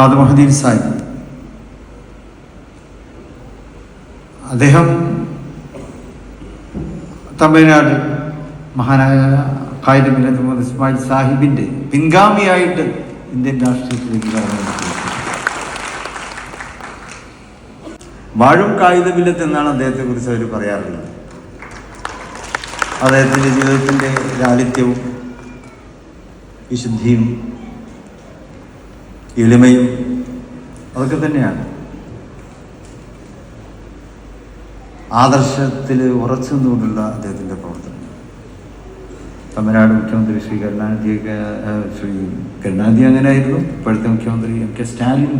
ഖാദർ മഹദീൻ സാഹിബ് അദ്ദേഹം തമിഴ്നാട് മഹാനായ കായിക മില്ലത്ത് മുഹമ്മദ് ഇസ്മായിൽ സാഹിബിന്റെ പിൻഗാമിയായിട്ട് ഇന്ത്യൻ രാഷ്ട്രീയത്തിലേക്ക്. വാഴും കായിക എന്നാണ് അദ്ദേഹത്തെ കുറിച്ച് അവർ പറയാറുള്ളത് അദ്ദേഹത്തിന്റെ ജീവിതത്തിന്റെ ലാളിത്യവും വിശുദ്ധിയും എളിമയും അതൊക്കെ തന്നെയാണ്. ആദർശത്തിൽ ഉറച്ചു നിന്നുകൊണ്ടുള്ള അദ്ദേഹത്തിന്റെ പ്രവർത്തനം. തമിഴ്നാട് മുഖ്യമന്ത്രി ശ്രീ കരുണാനിധിയൊക്കെ ശ്രീ കരുണാനിധി അങ്ങനെയായിരുന്നു ഇപ്പോഴത്തെ മുഖ്യമന്ത്രി എം കെ സ്റ്റാലിൻ.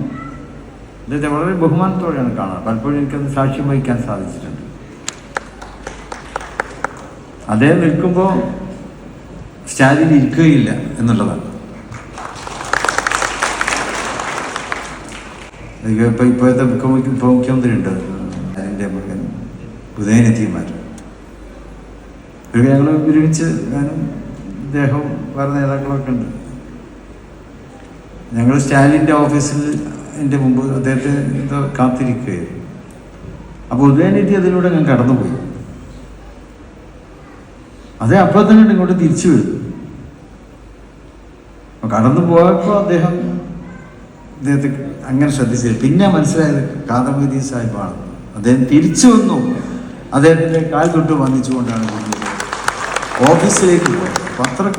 അദ്ദേഹത്തെ വളരെ ബഹുമാനത്തോടെയാണ് കാണാറ്. പലപ്പോഴും എനിക്കത് സാക്ഷ്യം വഹിക്കാൻ സാധിച്ചിട്ടുണ്ട്. അദ്ദേഹം നിൽക്കുമ്പോൾ സ്റ്റാലിൻ ഇരിക്കുകയില്ല എന്നുള്ളതാണ്. ഇപ്പം ഇപ്പോഴത്തെ മുഖ്യമന്ത്രി മുഖ്യമന്ത്രി ഉണ്ട് എന്റെ മകൻ ഉദയനിധിമാർ ഇവർ ഞങ്ങൾ ഒരുമിച്ച് ഞാനും ഇദ്ദേഹം വേറെ നേതാക്കളൊക്കെ ഉണ്ട്. ഞങ്ങൾ സ്റ്റാലിന്റെ ഓഫീസിൽ എന്റെ മുമ്പ് അദ്ദേഹത്തെ എന്തോ കാത്തിരിക്കുകയായിരുന്നു. അപ്പോൾ ഉദയനിധി അതിലൂടെ ഞാൻ കടന്നുപോയി. അതേ അപ്പോൾ തന്നെ ഇങ്ങോട്ട് തിരിച്ചു വരും. അപ്പൊ കടന്നു പോയപ്പോൾ അദ്ദേഹം അദ്ദേഹത്തെ അങ്ങനെ ശ്രദ്ധിച്ചില്ല. പിന്നെ മനസ്സിലായത് കാദംബരി സാഹിബാണ്. അദ്ദേഹം തിരിച്ചു വന്നു. അദ്ദേഹത്തിന്റെ കാൽ തൊട്ട് വന്നിച്ചുകൊണ്ടാണ് ഓഫീസിലേക്ക് അപ്പം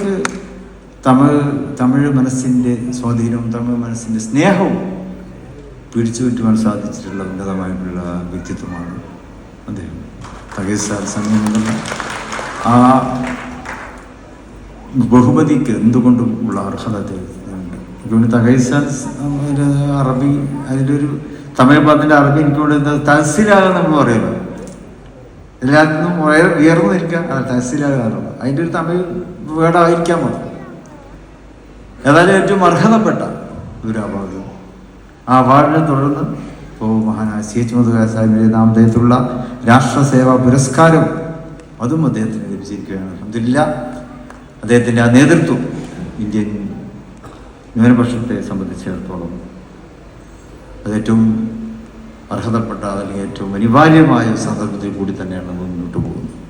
തമിഴ് തമിഴ് മനസ്സിന്റെ സ്വാധീനവും തമിഴ് മനസ്സിന്റെ സ്നേഹവും പിടിച്ചു പറ്റുവാൻ സാധിച്ചിട്ടുള്ള ഉന്നതമായിട്ടുള്ള വ്യക്തിത്വമാണ് അദ്ദേഹം. തകേസ് സമയം ആ ബഹുമതിക്ക് എന്തുകൊണ്ടും ഉള്ള അർഹത അദ്ദേഹത്തിനുണ്ട് എനിക്ക് തകൈസാൻ അറബി അതിന്റെ ഒരു തമിഴ് പദത്തിന്റെ അറബി എനിക്ക് കൊണ്ട് എന്താ തഹസിലാകുക നമ്മൾ പറയുമല്ലോ എല്ലാത്തിനും ഉയർ- ഉയർന്നു നിൽക്കുക അല്ല തഹസിലാകാറുണ്ട് അതിന്റെ ഒരു തമിഴ് വേർഡായിരിക്കാൻ മതി ഏതായാലും ഏറ്റവും അർഹതപ്പെട്ട ഒരു അവാർഡ്. ആ അവാർഡിനെ തുടർന്ന് ഓ മഹാനായ സി എച്ച് മധുര സാഹിബിന്റെ നാമധേയത്തിലുള്ള രാഷ്ട്രസേവാ പുരസ്കാരം അതും അദ്ദേഹത്തിന് ലഭിച്ചിരിക്കുകയാണ്. അലഹമില്ല അദ്ദേഹത്തിന്റെ ആ നേതൃത്വം ഇന്ത്യൻ ന്യൂനപക്ഷത്തെ സംബന്ധിച്ചിടത്തോളം അതേറ്റവും അർഹതപ്പെട്ട അല്ലെങ്കിൽ ഏറ്റവും അനിവാര്യമായ സന്ദർഭത്തിൽ കൂടി തന്നെയാണ് മുന്നോട്ട് പോകുന്നത്.